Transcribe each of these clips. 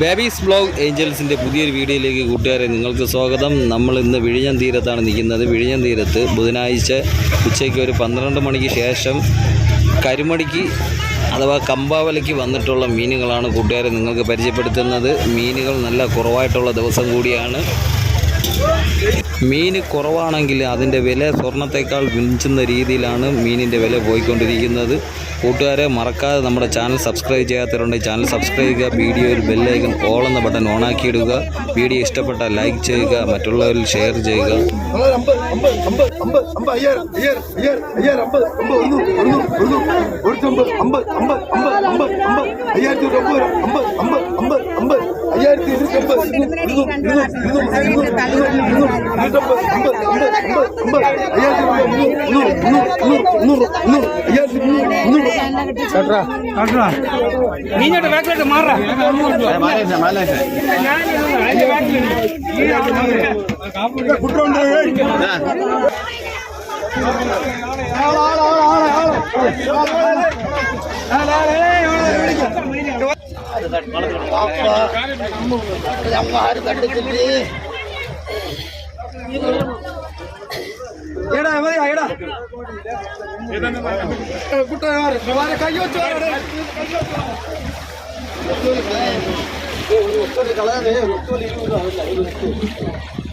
Babies blog ഏഞ്ചൽസിന്റെ പുതിയൊരു വീഡിയോയിലേക്ക് കൂട്ടുകാരെ നിങ്ങൾക്ക് സ്വാഗതം. നമ്മൾ ഇന്ന് വിഴിഞ്ഞം തീരത്താണ് നിൽക്കുന്നത്. വിഴിഞ്ഞം തീരത്ത് ബുധനാഴ്ച ഉച്ചയ്ക്ക് ഒരു പന്ത്രണ്ട് മണിക്ക് ശേഷം കരുമടിക്ക് അഥവാ കമ്പാവലയ്ക്ക് വന്നിട്ടുള്ള മീനുകളാണ് കൂട്ടുകാരെ നിങ്ങൾക്ക് പരിചയപ്പെടുത്തുന്നത്. മീനുകൾ നല്ല കുറവായിട്ടുള്ള ദിവസം കൂടിയാണ്. മീൻ കുറവാണെങ്കിൽ അതിന്റെ വില സ്വർണത്തേക്കാൾ മിഞ്ചുന്ന രീതിയിലാണ് മീനിന്റെ വില പോയിക്കൊണ്ടിരിക്കുന്നത് കൂട്ടുകാരെ മറക്കാതെ നമ്മുടെ ചാനൽ സബ്സ്ക്രൈബ് ചെയ്യാത്തവരുണ്ടെങ്കിൽ ചാനൽ സബ്സ്ക്രൈബ് ചെയ്യുക വീഡിയോയിൽ ബെല്ലൈക്കൺ ഓൾ എന്ന ബട്ടൺ ഓണാക്കിയിടുക വീഡിയോ ഇഷ്ടപ്പെട്ടാൽ ലൈക്ക് ചെയ്യുക മറ്റുള്ളവരിൽ ഷെയർ ചെയ്യുക അയ്യായിരത്തി ഇരുന്നൂറ്റി അമ്പത് ഇരുന്നൂറ് ഇരുന്നൂറ് ഇരുന്നൂറ് ഇരുന്നൂറ് ഇരുന്നൂറ് ഇരുന്നൂറ്റമ്പത് അമ്പത് അമ്പത് അമ്പത് അമ്പത് അയ്യായിരത്തി മുന്നൂറ് മുന്നൂറ് മുന്നൂറ് മുന്നൂറ് മുന്നൂറ്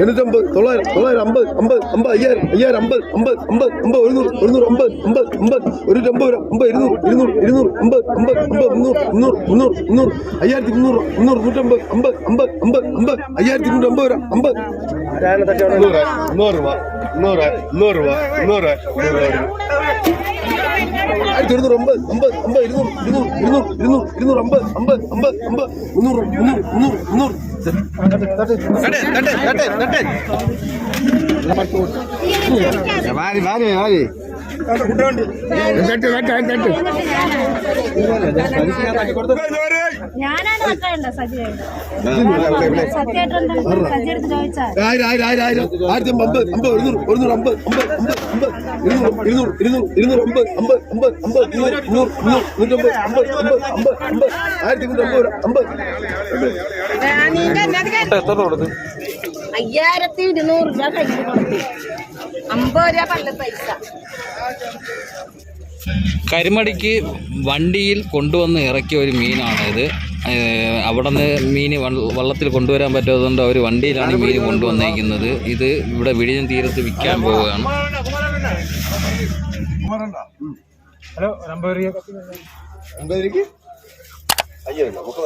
എണ്ണൂറ്റമ്പത് തൊള്ളായിരം തൊള്ളായിരം അമ്പത് അമ്പത് അമ്പത് അയ്യായിരം അയ്യായിരം അമ്പത് അമ്പത് അമ്പത് അമ്പത് ഒരുന്നൂറ് ഒരുന്നൂറ് അമ്പത് അമ്പത് അമ്പത് ഒരു അമ്പത് രൂപ അമ്പത് ഇരുന്നൂറ് ഇരുന്നൂറ് ഇരുന്നൂറ് അമ്പത് അമ്പത് അമ്പത് മുന്നൂറ് മുന്നൂറ് മുന്നൂറ് നൂറ്റമ്പത് അമ്പത് മുന്നൂറ് രൂപ നൂറ് രൂപ നൂറ് നൂറ് രൂപ നൂറ് ആയിരത്തി ഒരുന്നൂറ് അമ്പത് അമ്പത് അമ്പത് ഇരുന്നൂറ് ഇരുന്നൂറ് ഇരുന്നൂറ് ഇരുന്നൂറ് ഇരുന്നൂറ് അമ്പത് അമ്പത് അമ്പത് അമ്പത് മുന്നൂറ് മുന്നൂറ് മുന്നൂറ് മുന്നൂറ്. ഞാനാണ് മക്കളുണ്ട് സജിയായിട്ട് സത്യമായിട്ടുണ്ട് സജി എടുത്ത് ചോദിച്ചാൽ ആയിരം ആയിരം ആയിരം ആയിരം ആയിരത്തി അമ്പത് അമ്പത് ഒരുന്നൂറ് ഒരുന്നൂറ് അമ്പത് അമ്പത് അമ്പത് അമ്പത് ഇരുന്നൂറ് ഇരുന്നൂറ് ഇരുന്നൂറ് ഇരുന്നൂറ് അമ്പത് അമ്പത് അമ്പത് അമ്പത് ഇരുന്നൂറ് മുന്നൂറ് മുന്നൂറ് നൂറ്റമ്പത് അമ്പത് അമ്പത് അമ്പത് അമ്പത് ആയിരത്തി മുന്നൂറ് അമ്പത് അമ്പത് അയ്യായിരത്തി ഇരുന്നൂറ് രൂപ കയ്യിൽ കൊടുത്തു അമ്പത് രൂപ പള്ള പൈസ. കരിമടിക്ക് വണ്ടിയിൽ കൊണ്ടുവന്ന് ഇറക്കിയ ഒരു മീനാണ് ഇത്. അവിടെ നിന്ന് മീൻ വള്ളത്തിൽ കൊണ്ടുവരാൻ പറ്റാത്തതുകൊണ്ട് അവർ വണ്ടിയിലാണ് മീൻ കൊണ്ടുവന്നേക്കുന്നത്. ഇത് ഇവിടെ വിഴിഞ്ഞം തീരത്ത് വിൽക്കാൻ പോവുകയാണ്. ഹലോ അയ്യോ നമുക്ക്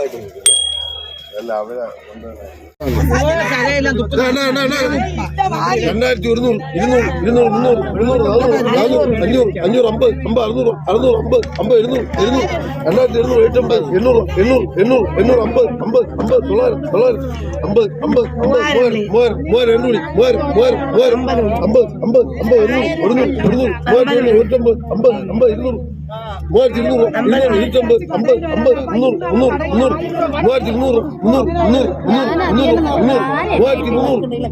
വായിക്കുന്നില്ല അല്ല അവരാ രണ്ടായിരത്തി ഒരുന്നൂറ് ഇരുന്നൂറ് ഇരുന്നൂറ് മുന്നൂറ് ഇരുന്നൂറ് നാനൂറ് നാനൂറ് അഞ്ഞൂറ് അഞ്ഞൂറ് അമ്പത് അമ്പത് അറുന്നൂറ് അറുന്നൂറ് അമ്പത് അമ്പത് എഴുന്നൂറ് എഴുന്നൂറ് രണ്ടായിരത്തി എഴുന്നൂറ് എഴുന്നൂറ്റമ്പത് എണ്ണൂറ് എണ്ണൂറ് എണ്ണൂറ് എണ്ണൂറ് അമ്പത് അമ്പത് അമ്പത് തൊള്ളായിരം തൊള്ളായിരം അമ്പത് അമ്പത് അമ്പത് മൂവായിരം മൂവായിരം മൂവായിരം എണ്ണൂറ് മൂവായിരം മൂവായിരം മൂവായിരം അമ്പത് അമ്പത് അമ്പത് ഒരുന്നൂറ് ഒരുന്നൂറ് ഒരുന്നൂറ് മൂവായിരത്തി എണ്ണൂറ് നൂറ്റമ്പത് അമ്പത് അമ്പത് ഇരുന്നൂറ് മൂവായിരത്തി ഇരുന്നൂറ് ഇരുന്നൂറ് ഇരുന്നൂറ്റമ്പത് അമ്പത് അമ്പത് മുന്നൂറ് മുന്നൂറ് മുന്നൂറ് മൂവായിരത്തി മുന്നൂറ് മുന്നൂറ് മുന്നൂറ് മുന്നൂറ്